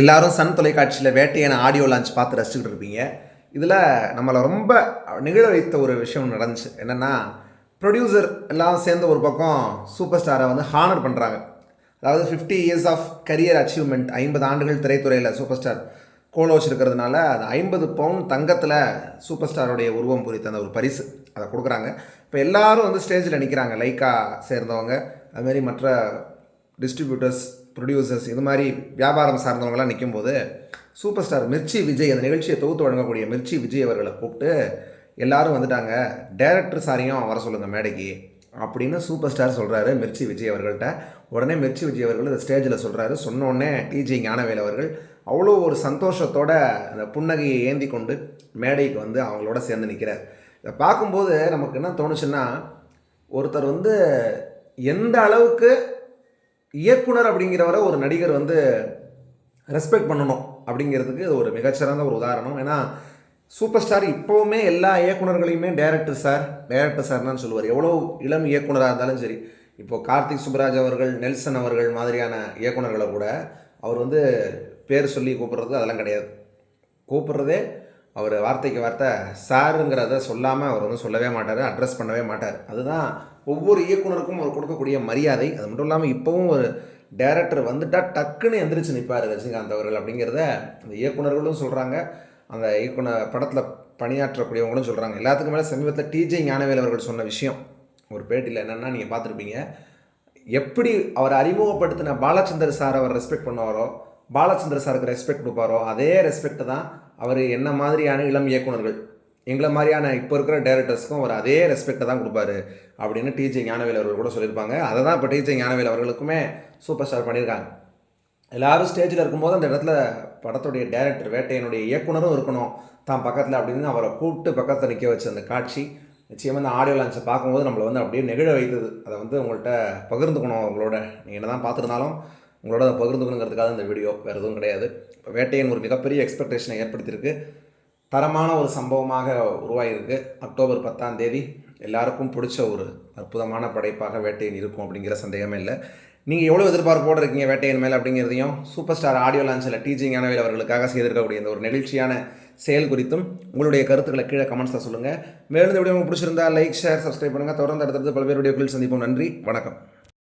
எல்லாரும் சன் தொலைக்காட்சியில் வேட்டையான audio launch பார்த்து ரசிச்சுக்கிட்டு இருப்பீங்க. இதில் நம்மளை ரொம்ப நிகழ வைத்த ஒரு விஷயம் நடந்துச்சு. என்னென்னா ப்ரொடியூசர் எல்லாம் சேர்ந்து ஒரு பக்கம் சூப்பர் ஸ்டாரை வந்து ஹானர் பண்ணுறாங்க அதாவது fifty years of career achievement ஐம்பது ஆண்டுகள் திரைத்துறையில் சூப்பர் ஸ்டார் கோல வச்சுருக்கிறதுனால அது ஐம்பது பவுன் தங்கத்தில் சூப்பர் ஸ்டாருடைய உருவம் குறித்த அந்த ஒரு பரிசு. அதை கொடுக்குறாங்க. இப்போ எல்லோரும் வந்து ஸ்டேஜில் நிற்கிறாங்க லைக்கா சேர்ந்தவங்க அதுமாரி மற்ற டிஸ்ட்ரிபியூட்டர்ஸ் ப்ரொடியூசர்ஸ் இது மாதிரி வியாபாரம் சார்ந்தவங்களாம் நிற்கும்போது சூப்பர் ஸ்டார் மிர்ச்சி விஜய் அந்த நிகழ்ச்சியை தொகுத்து வழங்கக்கூடிய மிர்ச்சி விஜய் அவர்களை கூப்பிட்டு எல்லாரும் வந்துட்டாங்க டேரக்டர் சாரியும் வர சொல்லுங்கள் மேடைக்கு அப்படின்னு சூப்பர் ஸ்டார் சொல்கிறாரு மிர்ச்சி விஜய் அவர்கள்ட்ட. உடனே மிர்ச்சி விஜய் அவர்கள் இந்த ஸ்டேஜில் சொல்கிறாரு சொன்னோடனே டிஜி ஞானவேல் அவர்கள் அவ்வளோ ஒரு சந்தோஷத்தோட அந்த புன்னகையை ஏந்தி கொண்டு மேடைக்கு வந்து அவங்களோட சேர்ந்து நிற்கிறார் இதை பார்க்கும்போது நமக்கு என்ன தோணுச்சுன்னா ஒருத்தர் வந்து எந்த அளவுக்கு இயக்குனர் அப்படிங்கிறவரை ஒரு நடிகர் வந்து ரெஸ்பெக்ட் பண்ணணும் அப்படிங்கிறதுக்கு இது ஒரு மிகச்சிறந்த ஒரு உதாரணம். ஏன்னா சூப்பர் ஸ்டார் இப்போவுமே எல்லா இயக்குனர்களையுமே டேரக்டர் சார் டேரக்டர் தான் சொல்லுவார். எவ்வளோ இளம் இயக்குனராக இருந்தாலும் சரி இப்போது கார்த்திக் சுப்ராஜ் அவர்கள் நெல்சன் அவர்கள் மாதிரியான இயக்குனர்களை கூட அவர் வந்து பேர் சொல்லி கூப்பிட்றது அதெல்லாம் கிடையாது. கூப்பிட்றதே அவர் வார்த்தைக்கு வார்த்தை சாருங்கிறத சொல்லாமல் அவர் வந்து சொல்லவே மாட்டார் அட்ரஸ் பண்ணவே மாட்டார். அதுதான் ஒவ்வொரு இயக்குனருக்கும் அவர் கொடுக்கக்கூடிய மரியாதை. அது மட்டும் இல்லாமல் இப்போவும் ஒரு டேரக்டர் வந்துட்டால் டக்குன்னு எந்திரிச்சு நிற்பார் ரஜினிகாந்த் அவர்கள் அப்படிங்கிறத அந்த இயக்குனர்களும் சொல்கிறாங்க அந்த இயக்குனர் படத்தில் பணியாற்றக்கூடியவங்களும் சொல்கிறாங்க எல்லாத்துக்கும் மேலே சமீபத்தில் டிஜே ஞானவேல் அவர்கள் சொன்ன விஷயம் ஒரு பேட்டியில் என்னென்னா நீங்கள் பார்த்துருப்பீங்க எப்படி அவர் அறிமுகப்படுத்தின பாலச்சந்தர் சார் அவர் ரெஸ்பெக்ட் பண்ணுவாரோ பாலச்சந்தர் சாருக்கு ரெஸ்பெக்ட் கொடுப்பாரோ அதே ரெஸ்பெக்ட் தான் அவர் என்ன மாதிரியான இளம் இயக்குனர்கள் எங்களை மாதிரியான இப்போ இருக்கிற டேரக்டர்ஸ்க்கும் அவர் அதே ரெஸ்பெக்டை தான் கொடுப்பாரு அப்படின்னு டிஜே ஞானவேல் அவர்கள் கூட சொல்லியிருப்பாங்க. அதை தான் இப்போ டிஜே ஞானவேல் அவர்களுக்குமே சூப்பர் ஸ்டார் பண்ணியிருக்காங்க. எல்லாரும் ஸ்டேஜில் இருக்கும்போது அந்த இடத்துல படத்துடைய டேரக்டர் வேட்டையனுடைய இயக்குனரும் இருக்கணும். தான் பக்கத்தில் அப்படின்னு அவரை கூப்பிட்டு பக்கத்தில் நிற்க வச்ச அந்த காட்சி நிச்சயமாக அந்த ஆடியோ லான்ச்சை பார்க்கும்போது நம்மளை வந்து அப்படியே நெகிழ வைத்தது. அதை வந்து உங்கள்கிட்ட பகிர்ந்துக்கணும். உங்களோட நீங்கள் என்ன தான் பார்த்துருந்தாலும் உங்களோட அதை பகிர்ந்துக்கணுங்கிறதுக்காக இந்த வீடியோ வேறு எதுவும் கிடையாது. இப்போ வேட்டையன் ஒரு மிகப்பெரிய எக்ஸ்பெக்டேஷனை ஏற்படுத்தியிருக்கு. தரமான ஒரு சம்பவமாக உருவாகியிருக்கு அக்டோபர் பத்தாம் தேதி எல்லாருக்கும் பிடிச்ச ஒரு அற்புதமான படைப்பாக வேட்டையன் இருக்கும் அப்படிங்கிற சந்தேகமே இல்லை. நீங்கள் எவ்வளோ எதிர்பார்ப்போடு இருக்கீங்க வேட்டையன் மேலே அப்படிங்கிறதையும் சூப்பர் ஸ்டார் ஆடியோ லான்ச்சில் டிஜி ஞானவேல் அவர்களுக்காக செய்திருக்கக்கூடிய இந்த ஒரு நெகிழ்ச்சியான செயல் குறித்தும் உங்களுடைய கருத்துக்களை கீழே கமெண்ட்ஸில் சொல்லுங்கள் மேலும் இந்த வீடியோ உங்களுக்கு பிடிச்சிருந்தா லைக் ஷேர் சப்ஸ்கிரைப் பண்ணுங்கள் தொடர்ந்து அடுத்தடுத்து பல்வேறு வீடியோக்களில் சந்திப்போம். நன்றி. வணக்கம்.